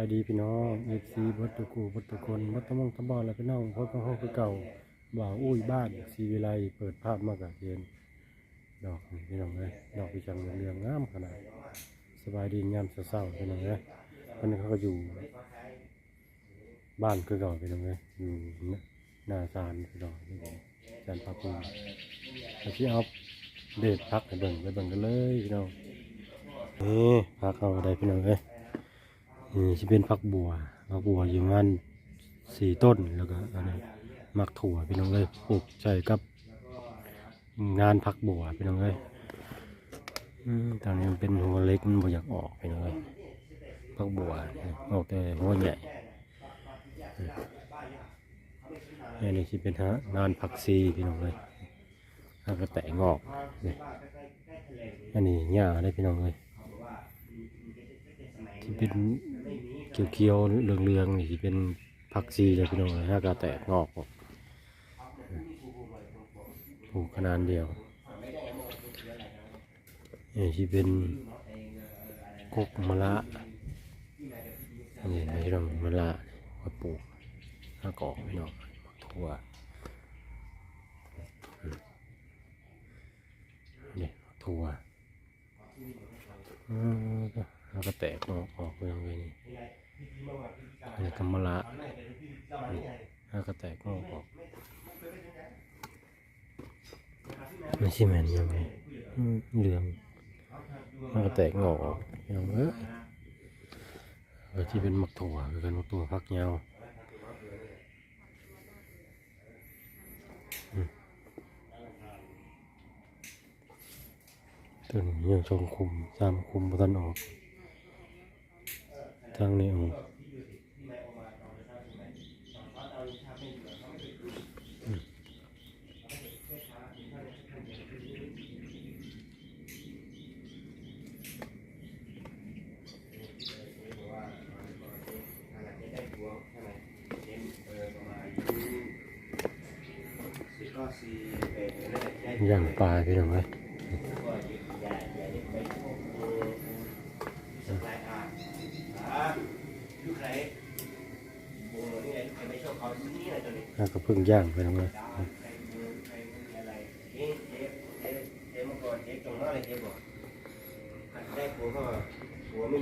ายดีพี่น้องเอฟซีบัตตุกูบัตตุคนบัตตมงตะบอลแล้วพี่น้องพบกันห้องคือเก่าบ่าวอุ้ยบ้านสีวิไลเปิดภาพมากกับเย็นดอกนี่พี่น้องเลยดอกพิจังเรืองงามขนาดสบายดีงามเศร้าๆพี่น้องเลยคนนี้เขาก็อยู่ บ้านคือเก่าพี่น้องเลยอยู่หน้าศาลพี่น้องนี่ศาลพระภูมิเอาที่เอาเด็ดพักไปเบิ่งไปเบิ่งกันเลยพี่น้องนี่พักเอาได้พี่น้องเอ้ย นี่จะเป็นพักบัวพักบัวอยู่งานสี่ต้นแล้วก็อันนี้มักถั่วพี่น้องเอ้ยปลูกใจกับ งานพักบัวพี่น้องเอ้ยอืมตอนนี้มันเป็นหัวเล็กมันบ่อยากออกพี่น้องเอ้ยพักบัวออกแต่หัวใหญ่อันนี้จะเป็นฮะงานผักซีพี่น้องเอ้ยแล้วก็แตะงอกอันนี้หญ้าได้พี่น้องเอ้ยที่เป็น เขียวๆเหลืองๆนี่เป็นผักชีเลยพี่น้องเลยถ้ากาแตกงอกออกปลูกขนาดเดียวนี่ที่เป็นกกมะละนี่พี่น้องมะละมาปลูกถ้ากอกพี่น้องมักทั่วนี่ทั่วแล้วก็แตกออกออกไปตรงนี้ อันนี้กำมละนี่แล้วก็แตกออกออกไม่ใช่แมนยังไงเหลืองแล้วก็แตกงอกออกยังเอ้ยเออที่เป็นมักถั่วคือกันมักถั่วพักยาวอืมตัวนี้ยังชงคุมสามคุมบทันออก ทางนี้ออกอย่างปลาพี่น้องเอ้ย แล้วก็เพิ่งย่างไปน้องเอ้ย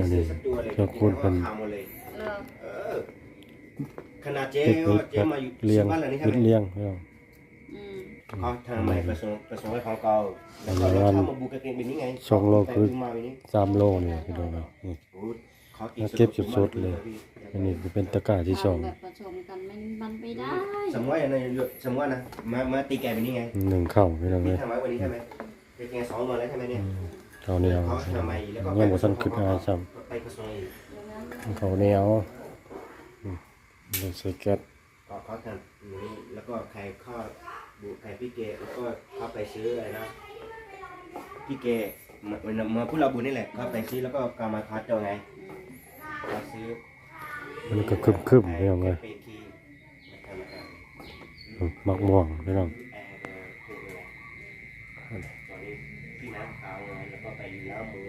อันนี้เจ้าคุณเป็นเออเออขนาดเจ๊เก็บไว้เจ๊มาอยู่เลี้ยงบ้านหลังนี้ใช่วิดไหมเลี้ยงพี่น้องอืมเขาทำไมประสงค์ประสงค์ให้ของเก่าแล้วก็อันนี้เรามันเข้ามาบูกางเกงแบบนี้ไงสองโลคือแต่เพิ่งมาวันนี้สามโลเนี่ยพี่น้องเอ้ยนี่โอ้เขากิน แล้วเก็บสดๆเลย อันนี้จะเป็นตะกร้าที่สองทำแบบผสมกันมันมันไม่ได้สมมติว่านะสมมติว่านะมามาตีแกะแบบนี้ไงหนึ่งเข้าพี่น้องพี่เอ้ยทำไว้วันนี้ใช่ไหมเป็นไงสองวันแล้วใช่ไหมเนี่ยข้าวเหนียวเขาทำไมแล้วก็ยังบ่ทันขึ้นอาซ้ไปกระทรวงอีกำข้าวเหนียวอืมแล้วใส่แก๊สก็เขาทำอย่างนี้แล้วก็ใครข้าวบุใครพี่เกแล้วก็เขาไปซื้ออะไรนะพี่เกมามามาพูดเราบุญนี่แหละเขาไปซื้อแล้วก็กำมาพัดเจ้าไงเขาซื้อ มันก็คึมๆพี่น้องเอ้ยไปทีนะครับอืมมักม่วงพี่น้องแอร์พูดเลยตอนนี้พี่น้ำขาวไงแล้วก็ไปล้างมือ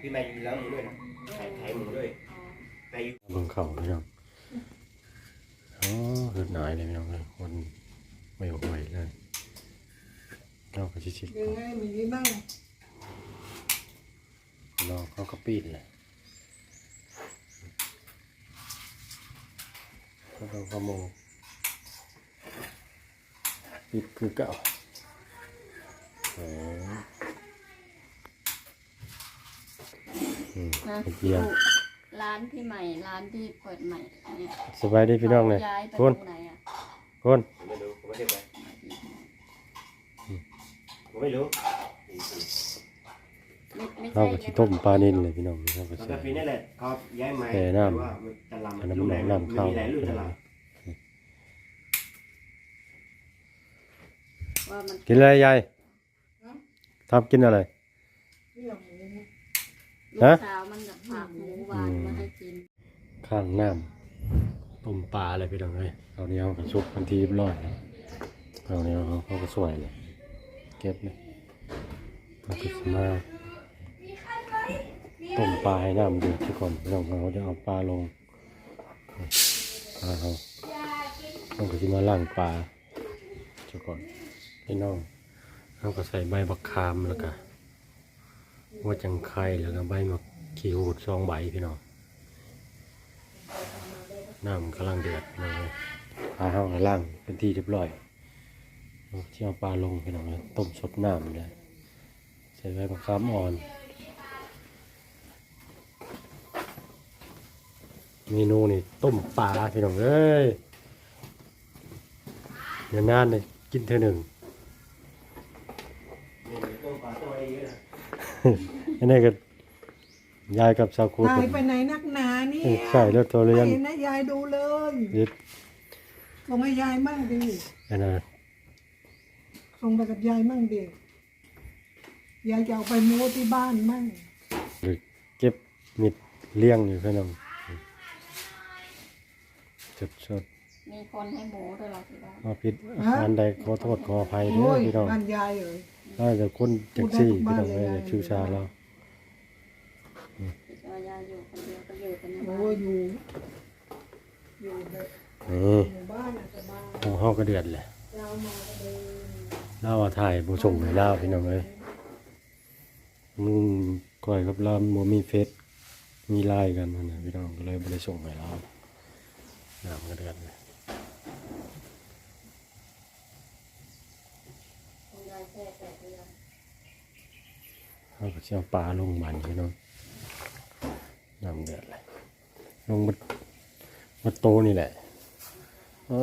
พี่แม่อยู่ล้างมือด้วยนะไข่ไข่มือด้วยไปอยู่เบิ่งเข้าพี่น้องอ๋อเฮ็ดหน่ายเลยพี่น้องเอ้ยคนไม่ไหวเลยเราก็ชิชิยังไงมีนี่บ้างเราเขาก็ปีนเลย เขาต้องขโมยปิดคือเก่าอ๋ออืมนะเยี่ยมร้านที่ใหม่ร้านที่เปิดใหม่เนี่ยสบายดีพี่น้องเลยย้ายไปคุตณรงไหนอะคุณผมไม่รู้ผมไม่ได้ไปผมไม่รู้ไม่ไม่เราใช่ก็ที่ต้มปลานิ่นเลยพี่น้องเราก็ตอนใส่ ปีนี่แหละเขาย้ายมาแต่น้ำว่าจะลำอันนั้นลูกไหนน้ำเข้ามีหลายลูกจะล ว่ามันกินอะไรยายทำกินอะไรเรื่องหมูลูฮะกสาวมันกับฝากหมูหวานมาให้กินข้างน้ำต้มปลาอะไรพี่น้องเลยเอาเนี้ยกับชุบทันทีเรียบร้อยเอาเนี้ยเขาเขาก็สวยเลยเก็บเลยมันก็สมาต้มปลาให้น้ำเดือดซะก่อนพี่น้องเขาจะเอาปลาลงปลาเขาต้องก็สิมาล่างปลาเจ้าก่อน พี่น้องเขาก็ใส่ใบบักคามแล้วก็หัว่าจังไข่แล้วก็ใบมะขีหูดซองใบพี่น้องน้ำกำลังเดือดเลยปลาเขาก็ล่างเป็นที่เรียบร้อยเอาเชี่ยวปลาลงพี่น้องเลยต้มสดน้ำเลยใส่ใบบักคามอ่อน เมนูนี่ต้มปลาพี่น้องเอ้ยนานเลยกินเท่าหนึ่ง นี่ต้มปลาตัวเองนะ อันนี้ก็ยายกับสาวคูยาผยมไปไหนนักหนาเนี่ยใช่แล้วตัวเรียนไม่เห็นนะยายดูเลยยึดส่งให้ยายมั่งดิอันนั้นส่งไปกับยายมั่งดิยายจะเอาไปโม้ที่บ้านมั่งหรือเก็บมิดเลี้ยงอยู่พี่น้องสดสด มีคนให้หมูด้วยเหรอที่บ้านๆเอาผิดอันใดขอโทษขออภัยเด้โอ้อยพี่น้องบ้านยายเอ๋ยถ้าจะคนจักซี่พี่น้องเอ้ยอย่าชื่อชาเราคิดว่ายายอยู่คนเดียวก็อยู่กันในโอ้บ้านยอยู่อยู่แบบนี่หมู่บ้านอาจจะบ้านของเฮาก็เดือดแหละเจ้ามาก็เดินเล่าว่าถ่ายบ่ส่งให้เล่าพี่น้องเอ้ยมึงก่อยกับเราบ่มีเฟซมีไลน์กันนั่นน่ะพี่น้องก็เลยบ่ได้ส่งให้เราน้ำก็เดือดเลย คุณยายแค่แปดเดือน เขาก็สิเอาปลาลงมันพี่น้องน้ำเดือดเลยลงมามาโตนี่แหละโอ้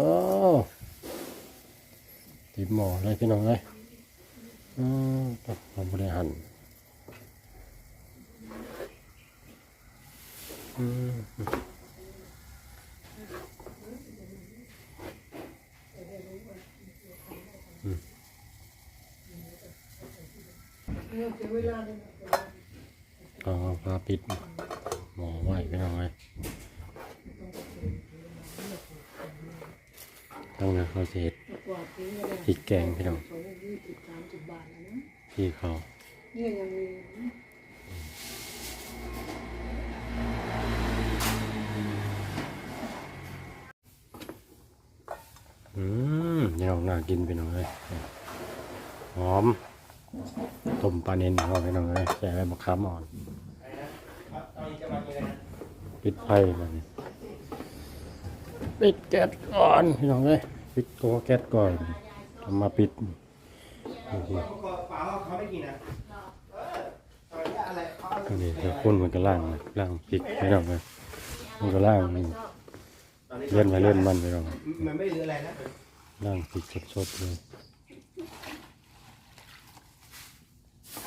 ติดหมอเลยพี่น้องเลยอือมันบ่ได้หั่นอืม เออเสียเวลาเลยนะก็พาปิดหมอไว้พี่น้องเอ้ยตั้งแต่เขาสิเฮ็ดกว่าทิ้งเลยพริกแกงพี่น้องสองยี่สิบสามสิบบาทแล้วนะที่เขาเนี่ยยังมีอืมพี่น้องน่ากินพี่น้อยหอม ต้มปลาเน้นเขาพี่น้องเอ้ยแช่ไว้มะขามอ่อนครับตอนนี้จะมากินอะไรนะปิดไฟมันปิดแก๊สก่อนพี่น้องเอ้ยปิดตัวแก๊สก่อนเอามาปิดเขาก็เปล่าเขาไม่กินนะเออตอนนี้อะไรเขาเอาอันนี้เดี๋ยวคนมันก็ล่างนะล่างพริกพี่น้องเอ้ยมันก็ล่างมันตอนนี้เลื่อนไปเลื่อนมันพี่น้องมันไม่เหลืออะไรนะล่างพริกสดๆเลย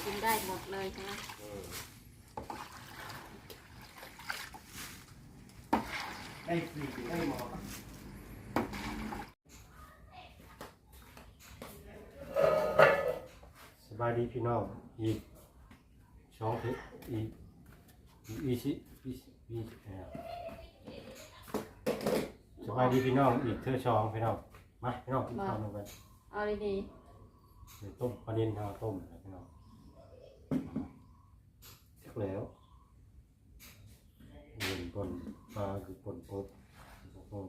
กินได้หมดเลยใช่ไหมได้ฟรีได้หมอสบายดีพี่น้องอีกสองทิศอีกอีสิอีสิอีสิสบายดีพี่น้องอีกเธอชองพี่น้องมาพี่น้องกินข้าวลงกันเอาดีเดี๋ยวต้มปลาเนินทาต้มนะพี่น้อง แล้วเงินปนปลาคือปนกบกบ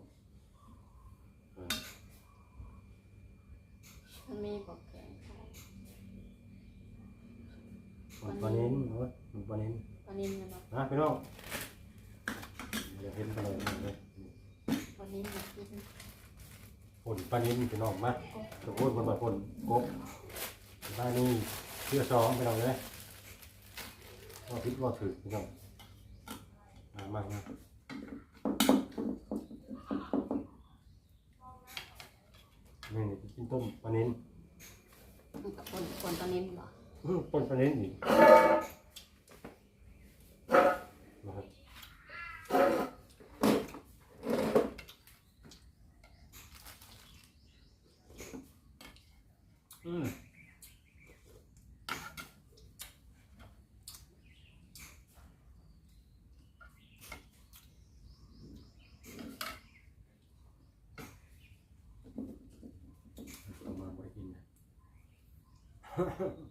เออๆมันมีบอกแกงปนปลาเนินเนาะปนปลาเนินปลานินนะเนาะนะพี่น้องอย่าเห็นไปเลยเลยปลานินมากินผลปลานินพี่น้องมาตะโกนคนมาผลกบบ้านนี้เชื่อซ้อมพี่น้องเลย ว่าพิษว่าถือพี่น้องมามามานี่นี่กินต้มปลานินมันกับคนคนปลานินบ่อื้อต้มปลานินอีก Ha, ha, ha.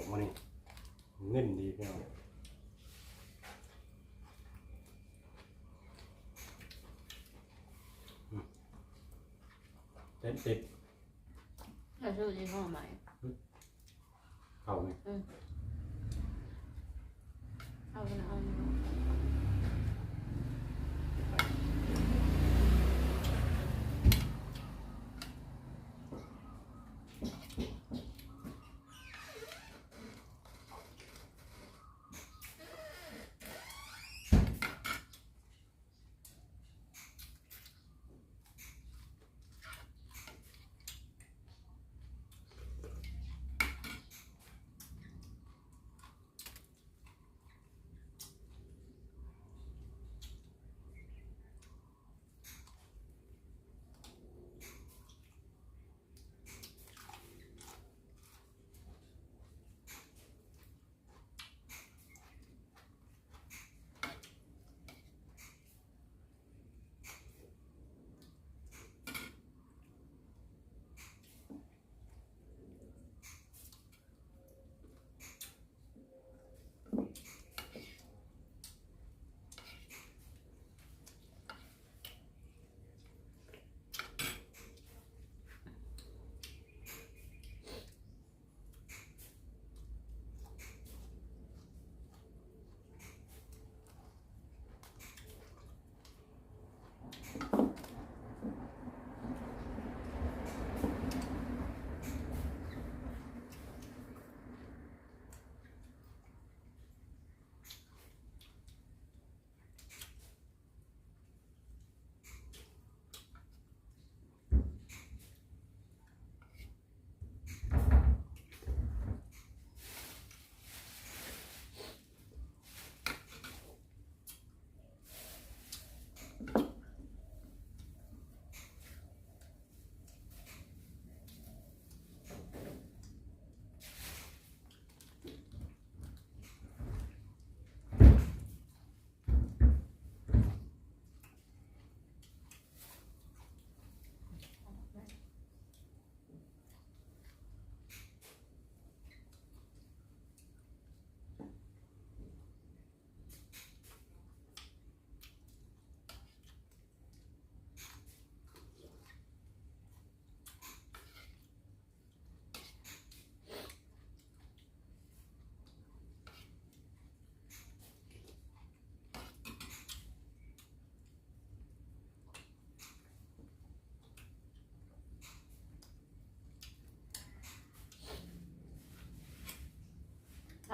ออกมานี่เงินดีพี่น้องอืมเจ็ดสิบเราซื้อที่ห้องใหม่ เข้าไหมเอา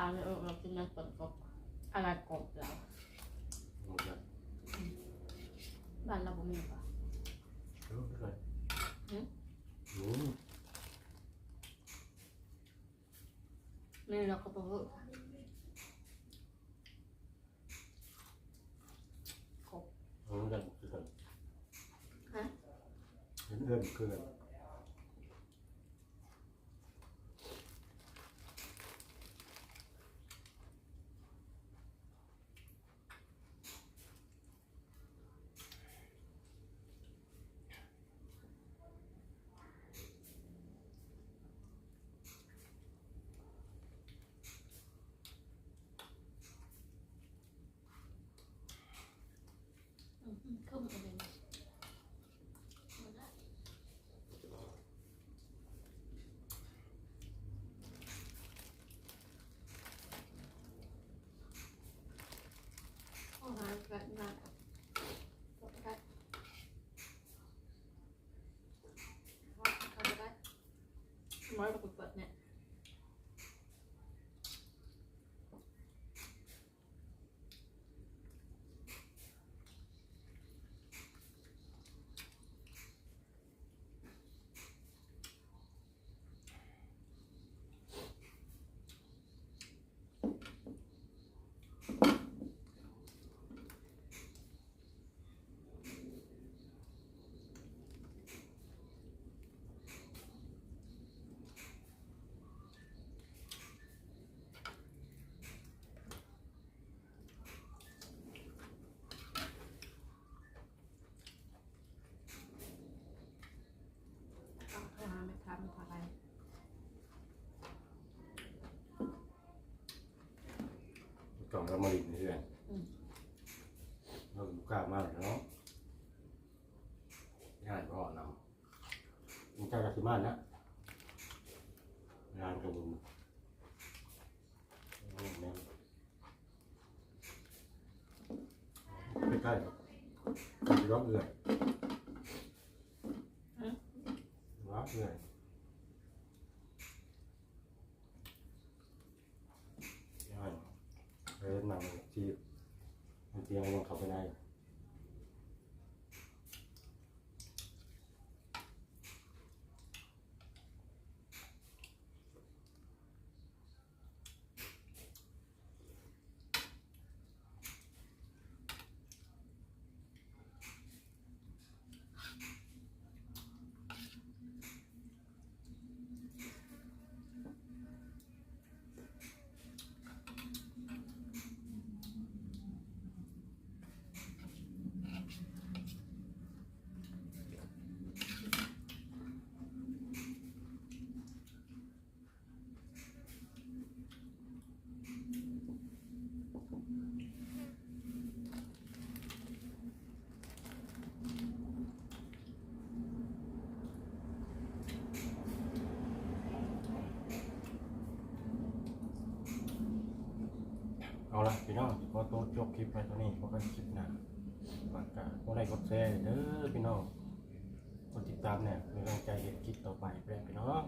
ทางเออเรากินน้ำกบกบอะไรกบเราหมดแล้วบ้านเราบ่มีป่ะรู้เท่าไหร่หึอืมมีเราก็บ่รู้กบเอาเงินคือกันฮะเงินเอื้อนคือกันขึ้น ม้อยกับ หาแม่ค้ามาอะไรกล่องละมาดินเรื่อยอืมเราดูกล้ามากเลยเนาะงานก็นำมันใกล้กับที่บ้านนะงานกับมึงใกล้ๆครับมันจะร้องเอื่อย ร้องเอื่อยย่อยเล่นหนังที่มันเตียงยังเข้าไปได้ เอาละพี่น้องขอตัวจบคลิปไปตัวนี้พบกันคลิปหน้าฝากกดได้กดแชร์เด้อพี่น้องกดติดตามเนี่ยเป็นกำลังใจเห็นคลิปต่อไปเพื่อนพี่น้อง